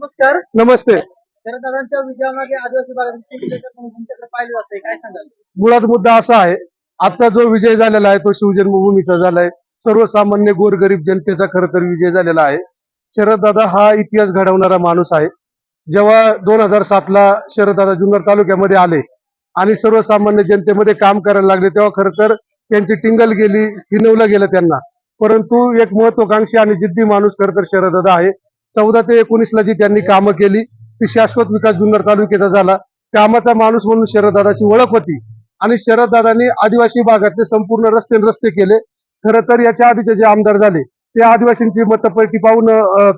नमस्कार. नमस्ते. शरदादांच्या विजयामागे आदिवासी पाहिले जाते काय सांगाल? मुळात मुद्दा असा आहे आजचा जो विजय झालेला आहे तो शिवजन्मभूमीचा झालाय. सर्वसामान्य गोरगरीब जनतेचा खर तर विजय झालेला आहे. शरददादा हा इतिहास घडवणारा माणूस आहे. जेव्हा दोन हजार सातला शरददादा जुन्नर तालुक्यामध्ये आले आणि सर्वसामान्य जनतेमध्ये काम करायला लागले तेव्हा खर तर त्यांची टिंगल गेली हिनवलं गेलं त्यांना. परंतु एक महत्वाकांक्षी आणि जिद्दी माणूस खर तर शरददादा आहे. चौदा ते एकोणीसला जी त्यांनी कामं केली ती शाश्वत विकास जुन्नर तालुक्याचा झाला. कामाचा माणूस म्हणून शरददादाची ओळख होती. आणि शरददादांनी आदिवासी भागातले संपूर्ण रस्ते रस्ते केले. खरं तर याच्या आधीचे जे आमदार झाले ते आदिवासींची मतपेटी पाहून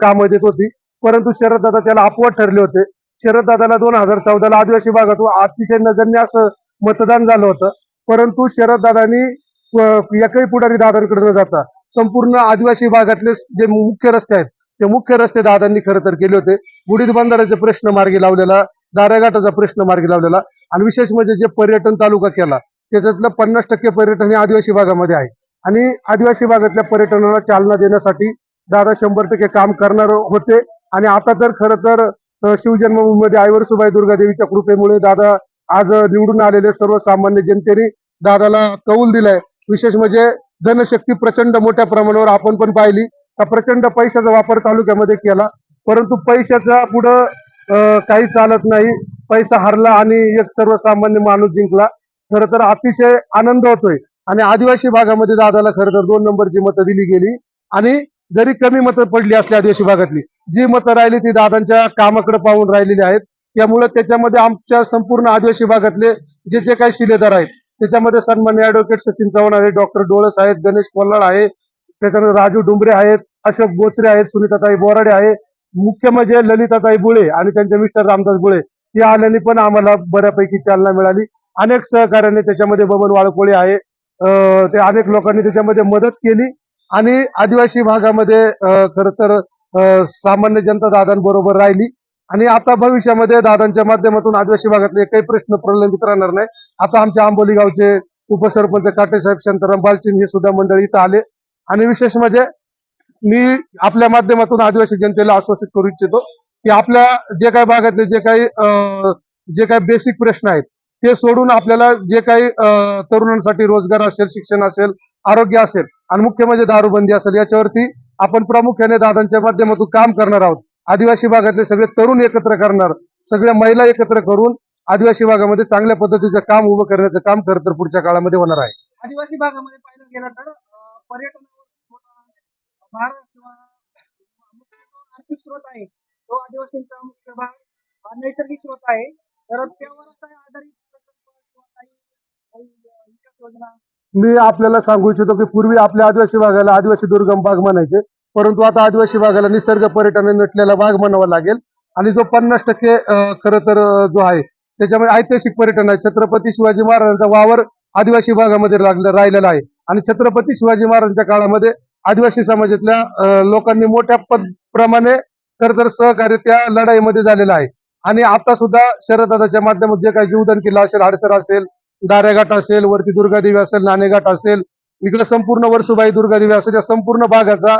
कामं देत होती. परंतु शरददादा त्याला अपवाद ठरले होते. शरददादाला दोन हजार चौदाला आदिवासी भागातून अतिशय नगण्य असं मतदान झालं होतं. परंतु शरददादांनी एकही पुढारी दादांकडे न जाता संपूर्ण आदिवासी भागातले जे मुख्य रस्ते आहेत ते मुख्य रस्ते दादांनी खरं तर केले होते. बुडीत बंधाऱ्याचे प्रश्न मार्गी लावलेला दाराघाटाचा प्रश्न मार्गी लावलेला आणि विशेष म्हणजे जे पर्यटन तालुका केला त्याच्यातलं पन्नास टक्के पर्यटन हे आदिवासी भागामध्ये आहे. आणि आदिवासी भागातल्या पर्यटनाला चालना देण्यासाठी दादा शंभर टक्के काम करणार होते. आणि आता तर खरं तर शिवजन्मभूमीमध्ये आईवर सुबाई दुर्गादेवीच्या कृपेमुळे दादा आज निवडून आलेले सर्वसामान्य जनतेने दादाला कौल दिलाय. विशेष म्हणजे धनशक्ती प्रचंड मोठ्या प्रमाणावर आपण पण पाहिली. प्रचंड पैशाचा वापर तालुक्यामध्ये केला. परंतु पैशाचा पुढं काही चालत नाही. पैसा हरला आणि एक सर्वसामान्य माणूस जिंकला. खरं तर अतिशय आनंद होतोय. आणि आदिवासी भागामध्ये दादाला खरं तर दोन नंबरची मतं दिली गेली. आणि जरी कमी मतं पडली असली आदिवासी भागातली जी मतं राहिली ती दादांच्या कामाकडे पाहून राहिलेली आहेत. त्यामुळे त्याच्यामध्ये आमच्या संपूर्ण आदिवासी भागातले जे जे काही शिलेदार आहेत त्याच्यामध्ये सन्मान्य ऍडव्होकेट सचिन चव्हाण आहे डॉक्टर डोळस आहेत गणेश कोल्हाळ आहे त्याच्यानंतर राजू डुंबरे आहेत अशोक बोचरे आहेत सुनीताताई बोराडे आहे मुख्य म्हणजे ललिताताई बुळे आणि त्यांचे मिस्टर रामदास बुळे. या आल्याने पण आम्हाला बऱ्यापैकी चालना मिळाली. अनेक सहकार्याने त्याच्यामध्ये बबन वाळकोळे आहे. ते अनेक लोकांनी त्याच्यामध्ये मदत केली आणि आदिवासी भागामध्ये खर तर सामान्य जनता दादांबरोबर राहिली. आणि आता भविष्यामध्ये दादांच्या माध्यमातून आदिवासी भागातले काही प्रश्न प्रलंबित राहणार नाही. आता आमच्या आंबोली गावचे उपसरपंच काटेसाहेब शांताराम बालचिन हे सुद्धा मंडळी इथं आले. आणि विशेष म्हणजे मी आपल्या माध्यमातून आदिवासी जनतेला आश्वासित करू इच्छितो की आपल्या जे काही भागातले जे काही जे काही बेसिक प्रश्न आहेत ते सोडून आपल्याला जे काही तरुणांसाठी रोजगार असेल शिक्षण असेल आरोग्य असेल आणि मुख्य म्हणजे दारूबंदी असेल याच्यावरती आपण प्रामुख्याने दादांच्या माध्यमातून काम करणार आहोत. आदिवासी भागातले सगळे तरुण एकत्र करणार सगळ्या महिला एकत्र करून आदिवासी भागामध्ये चांगल्या पद्धतीचं काम उभं करण्याचं काम खरं तर पुढच्या काळामध्ये होणार आहे. आदिवासी भागामध्ये पाहिलं गेलं तर पर्यटन भार किंवा मुख्य जो आर्थिक स्रोत आहे तो आदिवासींचा मुख्य भाग हा नैसर्गिक स्रोत आहे तर त्यावर आधारित प्रकल्प किंवा काही विकास योजना मी आपल्याला सांगू इच्छितो की पूर्वी आपल्या आदिवासी भागाला आदिवासी दुर्गम भाग म्हणायचे परंतु आता आदिवासी भागाला निसर्ग पर्यटनाने नटलेला भाग म्हणावा लागेल. आणि जो पन्नास टक्के खर तर जो आहे त्याच्यामध्ये ऐतिहासिक पर्यटन आहे. छत्रपती शिवाजी महाराजांचा वावर आदिवासी भागामध्ये लागला राहिलेला आहे. आणि छत्रपती शिवाजी महाराजांच्या काळामध्ये आदिवासी समाजातल्या लोकांनी मोठ्या पद- प्रमाणे खर तर सहकार्य त्या लढाईमध्ये झालेलं आहे. आणि आता सुद्धा शरदादाच्या माध्यमात जे काही जीवदान केलं असेल हाडसर असेल दारेघाट असेल वरती दुर्गादेवी असेल नाणेघाट असेल इकडे संपूर्ण वर्सुबाई दुर्गादेवी असेल या संपूर्ण भागाचा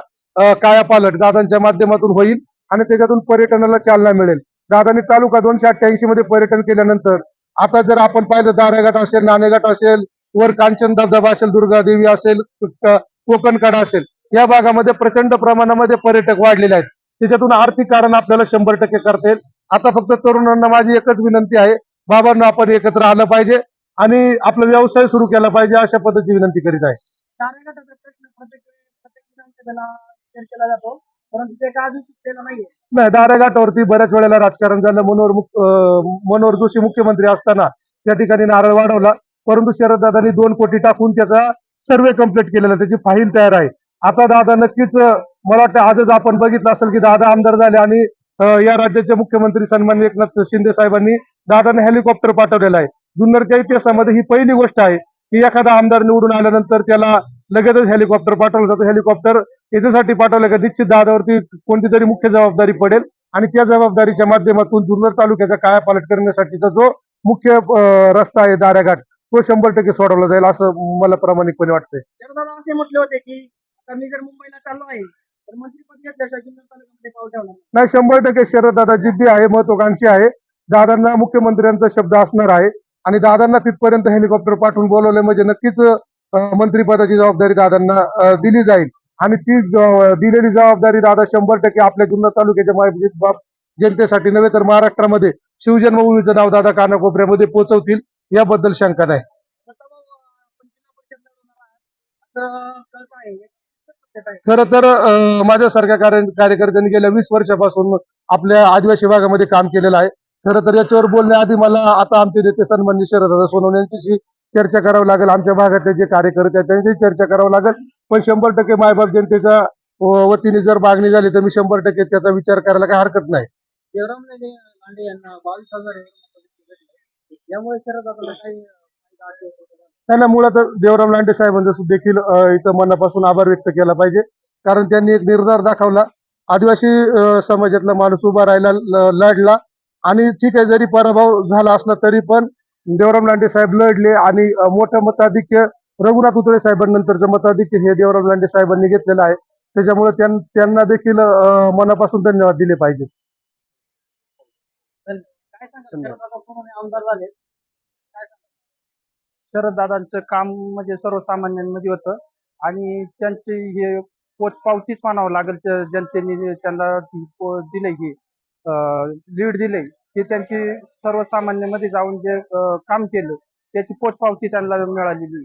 कायापालट दादांच्या माध्यमातून होईल आणि त्याच्यातून पर्यटनाला चालना मिळेल. दादांनी तालुका दोनशे अठ्ठ्याऐंशी मध्ये पर्यटन केल्यानंतर आता जर आपण पाहिलं दारेघाट असेल नाणेघाट असेल वर कांचन धबधबा असेल दुर्गादेवी असेल कोकणकडा असेल या भागामध्ये प्रचंड प्रमाणामध्ये पर्यटक वाढलेले आहेत. त्याच्यातून आर्थिक कारण आपल्याला शंभर टक्के करता येईल. आता फक्त तरुणांना माझी एकच विनंती आहे. बाबांना आपण एकत्र आलं पाहिजे आणि आपला व्यवसाय सुरू केला पाहिजे अशा पद्धतीची विनंती करीत आहे. दाराघाटाचा प्रश्न प्रत्येक वेळी प्रत्येक विधानसभेला चर्चेला जातो परंतु ते का अजून सुटलेला नाहीये. नाही दाराघाटावरती बऱ्याच वेळेला राजकारण झालं. मनोहर मनोहर जोशी मुख्यमंत्री असताना त्या ठिकाणी नारळ वाढवला. परंतु शरददादांनी दोन कोटी टाकून त्याचा सर्वे कंप्लीट केलेला. त्याची फाईल तयार आहे. आता दादा नक्कीच मला वाटतं आजच आपण बघितलं असेल की दादा आमदार झाले आणि या राज्याचे मुख्यमंत्री सन्मान्य एकनाथ शिंदे साहेबांनी दादाने हेलिकॉप्टर पाठवलेलं आहे. जुन्नरच्या इतिहासामध्ये ही पहिली गोष्ट आहे की एखादा आमदार निवडून आल्यानंतर त्याला लगेचच हेलिकॉप्टर पाठवलं जातं. हेलिकॉप्टर याच्यासाठी पाठवलं का निश्चित दादावरती कोणती तरी मुख्य जबाबदारी पडेल आणि त्या जबाबदारीच्या माध्यमातून जुन्नर तालुक्याचा कायापालट करण्यासाठीचा जो मुख्य रस्ता आहे दाराघाट तो शंभर टक्के सोडवला जाईल असं मला प्रामाणिकपणे वाटतंय. असे म्हटले होते की आता मी जर मुंबईला चाललो आहे तर मंत्रीपद घेतल्याशिवाय जुन्नर तालुक्यामध्ये पाऊल ठेवणार नाही. शंभर टक्के शरद दादा जिद्दी आहे महत्वाकांक्षी आहे. दादांना मुख्यमंत्र्यांचा शब्द असणार आहे. आणि दादांना तिथपर्यंत हेलिकॉप्टर पाठवून बोलवले म्हणजे नक्कीच मंत्रिपदाची जबाबदारी दादांना दिली जाईल. आणि ती दिलेली जबाबदारी दादा शंभर टक्के आपल्या जुन्नर तालुक्याच्या बाब- जनतेसाठी नव्हे तर महाराष्ट्रामध्ये शिवजन्मभूमीचं नाव दादा कानाकोपऱ्यामध्ये पोहोचवतील याबद्दल शंका नाही. असं खरं तर माझ्यासारख्या कार्य- कार्यकर्त्यांनी गेल्या वीस वर्षापासून आपल्या आदिवासी भागामध्ये काम केलेलं आहे. खरं तर याच्यावर बोलण्याआधी मला आता आमचे नेते सन्मान्य शरददादा सोनवणे यांच्याशी चर्चा करावं लागेल. आमच्या भागातले जे कार्यकर्ते आहेत त्यांच्याशी चर्चा करावं लागेल. पण शंभर टक्के मायबाप जनतेच्या वतीने जर मागणी झाली तर मी शंभर टक्के त्याचा विचार करायला काही हरकत नाही. यामुळे शरदादाला त्यांना मुळात देवराम लांडे साहेबांचा देखील इथं मनापासून आभार व्यक्त केला पाहिजे. कारण त्यांनी एक निर्धार दाखवला आदिवासी समाजातला माणूस उभा राहिला लढला आणि ठीक आहे जरी पराभव झाला असला तरी पण देवराम लांडे साहेब लढले आणि मोठं मताधिक्य रघुनाथ उतळे साहेबांनंतरचं मताधिक्य हे देवराम लांडे साहेबांनी घेतलेलं आहे. त्याच्यामुळे त्यांना देखील मनापासून धन्यवाद दिले पाहिजेत काय सांगा शरदादा सोनवणे आमदार झाले काय सांगाल? शरददादांचं काम म्हणजे सर्वसामान्यांमध्ये होतं. आणि त्यांची हे पोचपावतीच मानावं लागेल जनतेने त्यांना पो- दिलंय हे लीड दिलंय ते त्यांची सर्वसामान्यांमध्ये जाऊन जे काम केलं त्याची पोचपावती त्यांना मिळालेली.